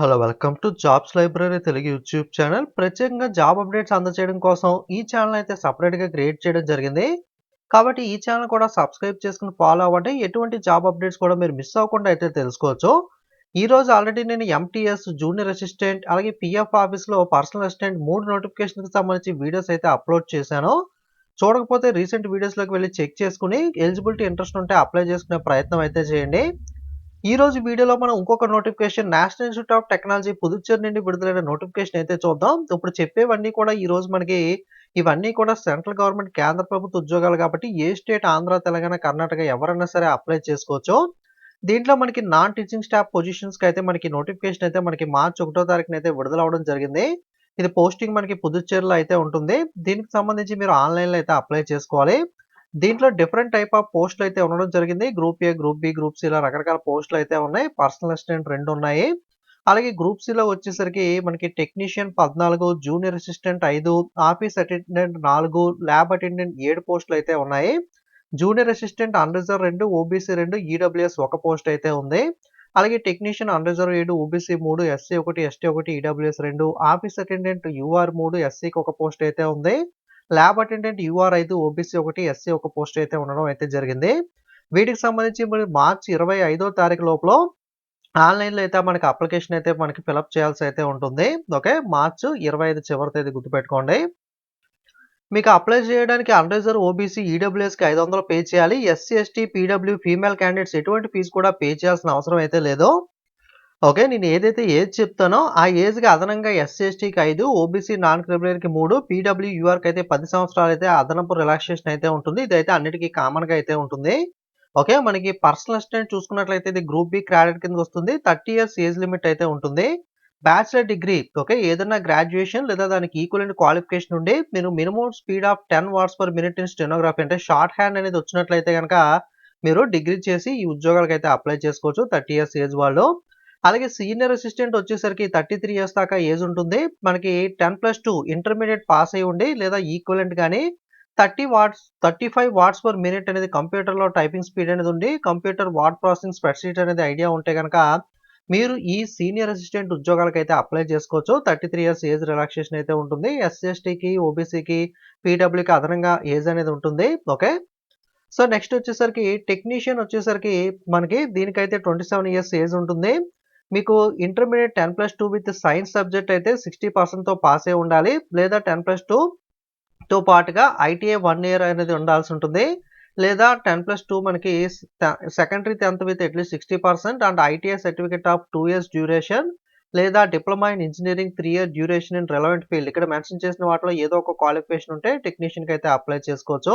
Hello welcome to jobs library Telugu YouTube channel. ప్రత్యేకంగా job updates అందజేయడం కోసం ఈ ఛానల్ అయితే సపరేట్గా క్రియేట్ చేయడం జరిగింది. కాబట్టి ఈ ఛానల్ కూడా సబ్స్క్రైబ్ చేసుకుని ఫాలో అవ్వండి. ఎటువంటి జాబ్ అప్డేట్స్ కూడా మీరు మిస్ అవ్వకుండా అయితే తెలుసుకోవచ్చు. ఈ రోజు ఆల్రెడీ నేను ఎంటీఎస్ జూనియర్ అసిస్టెంట్ అలాగే పిఎఫ్ ఆఫీస్లో పర్సనల్ అసిస్టెంట్ మూడు నోటిఫికేషన్కి సంబంధించి వీడియోస్ అయితే అప్లోడ్ చేశాను. చూడకపోతే రీసెంట్ వీడియోస్లోకి వెళ్ళి చెక్ చేసుకుని ఎలిజిబిలిటీ ఇంట్రెస్ట్ ఉంటే అప్లై చేసుకునే ప్రయత్నం అయితే చేయండి. ఈ రోజు వీడియోలో మనం ఇంకొక notification national institute of technology Puducherry నుండి విడుదలైన నోటిఫికేషన్ అయితే చూద్దాం. ఇప్పుడు చెప్పేవన్నీ కూడా ఈ రోజు మనకి ఇవన్నీ కూడా సెంట్రల్ గవర్నమెంట్ కేంద్ర ప్రభుత్వ ఉద్యోగాలు కాబట్టి ఏ స్టేట్ ఆంధ్ర తెలంగాణ కర్ణాటక ఎవరైనా సరే అప్లై చేసుకోవచ్చు. దీంట్లో మనకి నాన్ టీచింగ్ స్టాఫ్ పొజిషన్స్కి అయితే మనకి నోటిఫికేషన్ అయితే మనకి మార్చి ఒకటో తారీఖున అయితే విడుదల అవడం జరిగింది. ఇది పోస్టింగ్ మనకి పుదుచ్చేరిలో అయితే ఉంటుంది. దీనికి సంబంధించి మీరు ఆన్లైన్లో అయితే అప్లై చేసుకోవాలి. దీంట్లో డిఫరెంట్ టైప్ ఆఫ్ పోస్టులు అయితే ఉండడం జరిగింది. Group A group B group C ఇలా రకరకాల పోస్టులు అయితే ఉన్నాయి. పర్సనల్ అసిస్టెంట్ రెండు ఉన్నాయి. అలాగే గ్రూప్ సిలో వచ్చేసరికి మనకి టెక్నీషియన్ పద్నాలుగు జూనియర్ అసిస్టెంట్ ఐదు ఆఫీస్ అటెండెంట్ నాలుగు ల్యాబ్ అటెండెంట్ ఏడు పోస్టులు అయితే ఉన్నాయి. జూనియర్ అసిస్టెంట్ అన్రిజర్వ్ రెండు ఓబీసీ రెండు ఈడబ్ల్యూఎస్ ఒక పోస్ట్ అయితే ఉంది. అలాగే టెక్నీషియన్ అన్రిజర్వ్ ఏడు ఓబీసీ మూడు ఎస్సీ ఒకటి ఎస్టీ ఒకటి ఈడబ్ల్యూఎస్ రెండు ఆఫీస్ అటెండెంట్ యూఆర్ మూడు ఎస్సీకి ఒక పోస్ట్ అయితే ఉంది. ల్యాబ్ అటెండెంట్ యూఆర్ ఐదు ఓబీసీ ఒకటి ఎస్సీ ఒక పోస్ట్ అయితే ఉండడం అయితే జరిగింది. వీటికి సంబంధించి మరి మార్చి ఇరవై ఐదో తారీఖు లోపల ఆన్లైన్లో అయితే మనకి అప్లికేషన్ అయితే మనకి ఫిలప్ చేయాల్సి అయితే ఉంటుంది. ఓకే మార్చ్ ఇరవై ఐదు చివరి తేదీ గుర్తుపెట్టుకోండి. మీకు అప్లై చేయడానికి అన్రిజర్వ్ ఓబీసీ ఈడబ్ల్యూఎస్కి ఐదు వందలు పే చేయాలి. SC ST PW female candidates ఎటువంటి ఫీజు కూడా పే చేయాల్సిన అవసరం అయితే లేదు. ఓకే నేను ఏదైతే ఏజ్ చెప్తానో ఆ ఏజ్కి అదనంగా ఎస్సీ ఎస్టీకి ఐదు ఓబీసీ నాన్ క్రిమినల్కి మూడు పీడబ్ల్యూఆర్కి అయితే పది సంవత్సరాలు అయితే అదనపు రిలాక్సేషన్ అయితే ఉంటుంది. ఇదైతే అన్నిటికీ కామన్గా అయితే ఉంటుంది. ఓకే మనకి పర్సనల్ అసిస్టెంట్ చూసుకున్నట్లయితే ఇది గ్రూప్ బి క్రాడెట్ కింద వస్తుంది. థర్టీ ఇయర్స్ ఏజ్ లిమిట్ అయితే ఉంటుంది. బ్యాచిలర్ డిగ్రీ ఓకే ఏదైనా గ్రాడ్యుయేషన్ లేదా దానికి ఈక్వలెంట్ క్వాలిఫికేషన్ ఉండి మీరు minimum speed of ten words per minute in stenography అంటే షార్ట్ హ్యాండ్ అనేది వచ్చినట్లయితే కనుక మీరు డిగ్రీ చేసి ఈ ఉద్యోగాలకు అయితే అప్లై చేసుకోవచ్చు. థర్టీ ఇయర్స్ ఏజ్ వాళ్ళు. అలాగే సీనియర్ అసిస్టెంట్ వచ్చేసరికి థర్టీ త్రీ ఇయర్స్ దాకా ఏజ్ ఉంటుంది. మనకి ten plus two intermediate pass అయి ఉండి లేదా ఈక్వలెంట్ కానీ thirty words thirty five words per minute అనేది కంప్యూటర్లో టైపింగ్ స్పీడ్ అనేది ఉండి కంప్యూటర్ వాట్ ప్రాసెసింగ్ స్ప్రెడ్షీట్ అనేది ఐడియా ఉంటే కనుక మీరు ఈ సీనియర్ అసిస్టెంట్ ఉద్యోగాలకు అయితే అప్లై చేసుకోవచ్చు. Thirty three years age relaxation అయితే ఉంటుంది. ఎస్సీఎస్టీకి ఓబీసీకి పీడబ్ల్యూకి అదనంగా ఏజ్ అనేది ఉంటుంది. ఓకే? సో నెక్స్ట్ వచ్చేసరికి టెక్నీషియన్ వచ్చేసరికి మనకి దీనికైతే ట్వంటీ సెవెన్ ఇయర్స్ ఏజ్ ఉంటుంది. మీకు intermediate ten plus two with science subject అయితే సిక్స్టీ పర్సెంట్తో పాస్ అయి ఉండాలి. లేదా టెన్ ప్లస్ టూతో పాటుగా ఐటీఐ వన్ ఇయర్ అనేది ఉండాల్సి ఉంటుంది. లేదా టెన్ ప్లస్ టూ మనకి secondary tenth with at least sixty percent and ITI certificate of two years duration లేదా diploma in engineering three year duration in relevant field ఇక్కడ mention చేసిన వాటిలో ఏదో ఒక క్వాలిఫికేషన్ ఉంటే టెక్నీషియన్కి అయితే అప్లై చేసుకోవచ్చు.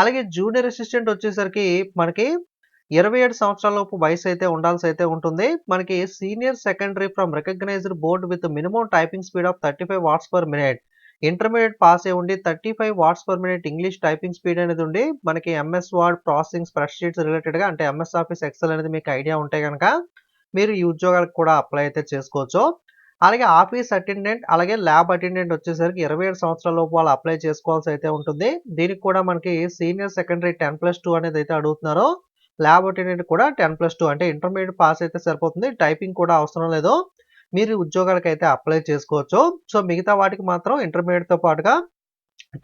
అలాగే జూనియర్ అసిస్టెంట్ వచ్చేసరికి మనకి ఇరవై ఏడు సంవత్సరాలలోపు వయసు అయితే ఉండాల్సి అయితే ఉంటుంది. మనకి senior secondary from recognised board with minimum typing speed of thirty five words per minute intermediate pass అయి ఉండి thirty five words per minute English typing speed అనేది ఉండి మనకి ఎంఎస్ వర్డ్ ప్రాసెసింగ్ స్ప్రెడ్షీట్స్ రిలేటెడ్గా అంటే ఎంఎస్ ఆఫీస్ ఎక్సెల్ అనేది మీకు idea ఉంటే కనుక మీరు ఈ ఉద్యోగాలకు కూడా అప్లై అయితే చేసుకోవచ్చు. అలాగే ఆఫీస్ అటెండెంట్ అలాగే ల్యాబ్ అటెండెంట్ వచ్చేసరికి ఇరవై ఏడు సంవత్సరాల లోపు వాళ్ళు అప్లై చేసుకోవాల్సి అయితే ఉంటుంది. దీనికి కూడా మనకి senior secondary ten plus two అనేది అయితే అడుగుతున్నారో. ల్యాబ్ అటెండెంట్ కూడా టెన్ ప్లస్ టూ అంటే ఇంటర్మీడియట్ పాస్ అయితే సరిపోతుంది. టైపింగ్ కూడా అవసరం లేదు. మీరు ఉద్యోగాలకు అయితే అప్లై చేసుకోవచ్చు. సో మిగతా వాటికి మాత్రం ఇంటర్మీడియట్తో పాటుగా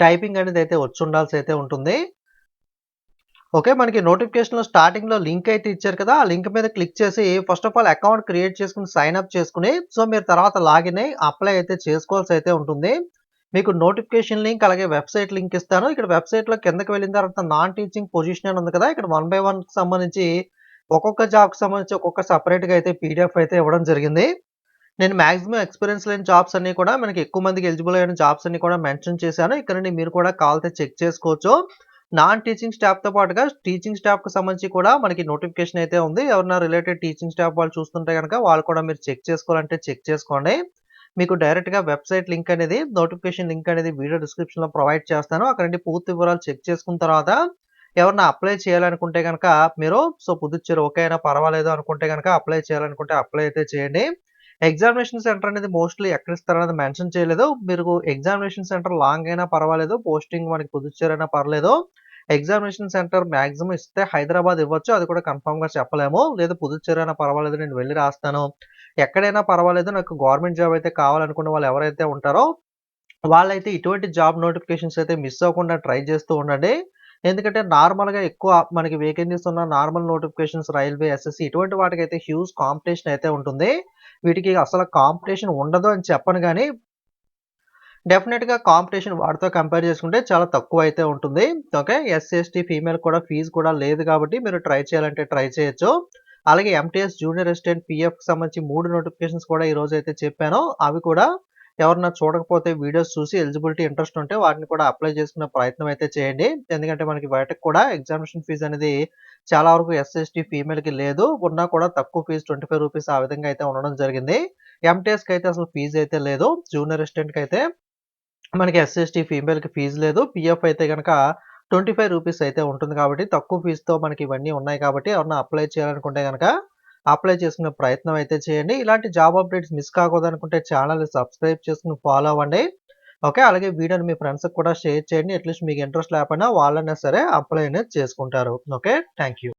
టైపింగ్ అనేది అయితే వచ్చి ఉండాల్సి అయితే ఉంటుంది. ఓకే మనకి నోటిఫికేషన్లో స్టార్టింగ్లో లింక్ అయితే ఇచ్చారు కదా ఆ లింక్ మీద క్లిక్ చేసి first of all account create చేసుకుని సైన్ అప్ చేసుకుని సో మీరు తర్వాత లాగిన్ అయ్యి అప్లై అయితే చేసుకోవాల్సి అయితే ఉంటుంది. మీకు నోటిఫికేషన్ లింక్ అలాగే వెబ్సైట్ లింక్ ఇస్తాను. ఇక్కడ వెబ్సైట్లో కిందకి వెళ్ళిన తర్వాత నాన్ టీచింగ్ పొజిషన్ అని ఉంది కదా. ఇక్కడ వన్ బై వన్ సంబంధించి ఒక్కొక్క జాబ్కి సంబంధించి ఒక్కొక్క సపరేట్గా అయితే పీడిఎఫ్ అయితే ఇవ్వడం జరిగింది. నేను మాక్సిమం ఎక్స్పీరియన్స్ లేని జాబ్స్ అన్నీ కూడా మనకి ఎక్కువ మందికి ఎలిజిబుల్ అయిన జాబ్స్ అన్ని కూడా మెన్షన్ చేశాను. ఇక్కడ నుండి మీరు కూడా కావాలితే చెక్ చేసుకోవచ్చు. నాన్ టీచింగ్ స్టాఫ్తో పాటుగా టీచింగ్ స్టాఫ్కి సంబంధించి కూడా మనకి నోటిఫికేషన్ అయితే ఉంది. ఎవరైనా రిలేటెడ్ టీచింగ్ స్టాఫ్ వాళ్ళు చూస్తుంటే కనుక వాళ్ళు కూడా మీరు చెక్ చేసుకోవాలంటే చెక్ చేసుకోండి. మీకు డైరెక్ట్గా వెబ్సైట్ లింక్ అనేది నోటిఫికేషన్ లింక్ అనేది వీడియో డిస్క్రిప్షన్లో ప్రొవైడ్ చేస్తాను. అక్కడ నుండి పూర్తి వివరాలు చెక్ చేసుకున్న తర్వాత ఎవరన్నా అప్లై చేయాలనుకుంటే కనుక మీరు సో పుదుచ్చేరి ఓకే అయినా పర్వాలేదు అనుకుంటే కనుక అప్లై చేయాలనుకుంటే అప్లై అయితే చేయండి. ఎగ్జామినేషన్ సెంటర్ అనేది మోస్ట్లీ ఎక్కడ ఇస్తారనేది మెన్షన్ చేయలేదు. మీరు ఎగ్జామినేషన్ సెంటర్ లాంగ్ అయినా పర్వాలేదు పోస్టింగ్ మనకి పుదుచ్చేరి అయినా పర్లేదు ఎగ్జామినేషన్ సెంటర్ మ్యాక్సిమం ఇస్తే హైదరాబాద్ ఇవ్వచ్చు. అది కూడా కన్ఫామ్గా చెప్పలేము. లేదా పుదుచ్చేరి అయినా పర్వాలేదు నేను వెళ్ళి రాస్తాను. ఎక్కడైనా పర్వాలేదు నాకు గవర్నమెంట్ జాబ్ అయితే కావాలనుకున్న వాళ్ళు ఎవరైతే ఉంటారో వాళ్ళైతే ఇటువంటి జాబ్ నోటిఫికేషన్స్ అయితే మిస్ అవ్వకుండా ట్రై చేస్తూ ఉండండి. ఎందుకంటే నార్మల్‌గా ఎక్కువ మనకి వేకెన్సీస్ ఉన్న నార్మల్ నోటిఫికేషన్స్ రైల్వే, ఎస్ఎస్‌సి ఇటువంటి వాటికైతే హ్యూజ్ కాంపిటీషన్ అయితే ఉంటుంది. వీటికి అసలు కాంపిటీషన్ ఉండదు అని చెప్పను కానీ డెఫినెట్గా కాంపిటీషన్ వాటితో కంపేర్ చేసుకుంటే చాలా తక్కువ అయితే ఉంటుంది. ఓకే. ఎస్సీ, ఎస్టీ, ఫీమేల్ కూడా ఫీజ్ కూడా లేదు కాబట్టి మీరు ట్రై చేయాలంటే ట్రై చేయొచ్చు. అలాగే ఎంటీఎస్ జూనియర్ అసిస్టెంట్ పీఎఫ్‌కి సంబంధించి మూడు నోటిఫికేషన్స్ కూడా ఈరోజైతే చెప్పాను. అవి కూడా ఎవరన్నా చూడకపోతే వీడియోస్ చూసి ఎలిజిబిలిటీ ఇంట్రెస్ట్ ఉంటే వాటిని కూడా అప్లై చేసుకునే ప్రయత్నం అయితే చేయండి. ఎందుకంటే మనకి బయటకు కూడా ఎగ్జామినేషన్ ఫీజ్ అనేది చాలా వరకు ఎస్ఎస్టీ ఫీమేల్‌కి లేదు. ఉన్నా కూడా తక్కువ ఫీజ్ రూ. 25 ఆ విధంగా అయితే ఉండడం జరిగింది. ఎంటీఎస్‌కి అయితే అసలు ఫీజు అయితే లేదు. జూనియర్ అసిస్టెంట్‌కి అయితే మనకి ఎస్ఎస్టీ ఫీమేల్‌కి ఫీజు లేదు. పీఎఫ్ అయితే ట్వంటీ ఫైవ్ రూపీస్ అయితే ఉంటుంది కాబట్టి తక్కువ ఫీజుతో మనకి ఇవన్నీ ఉన్నాయి కాబట్టి ఎవరన్నా అప్లై చేయాలనుకుంటే కనుక అప్లై చేసుకునే ప్రయత్నం అయితే చేయండి. ఇలాంటి జాబ్ అప్డేట్స్ మిస్ కాకూడదనుకుంటే ఛానల్ని సబ్స్క్రైబ్ చేసుకుని ఫాలో అవ్వండి. ఓకే. అలాగే వీడియోని మీ ఫ్రెండ్స్‌కి కూడా షేర్ చేయండి. అట్‌లీస్ట్ మీకు ఇంట్రెస్ట్ లేకపోయినా వాళ్ళైనా సరే అప్లై అనేది చేసుకుంటారు. ఓకే. Thank you.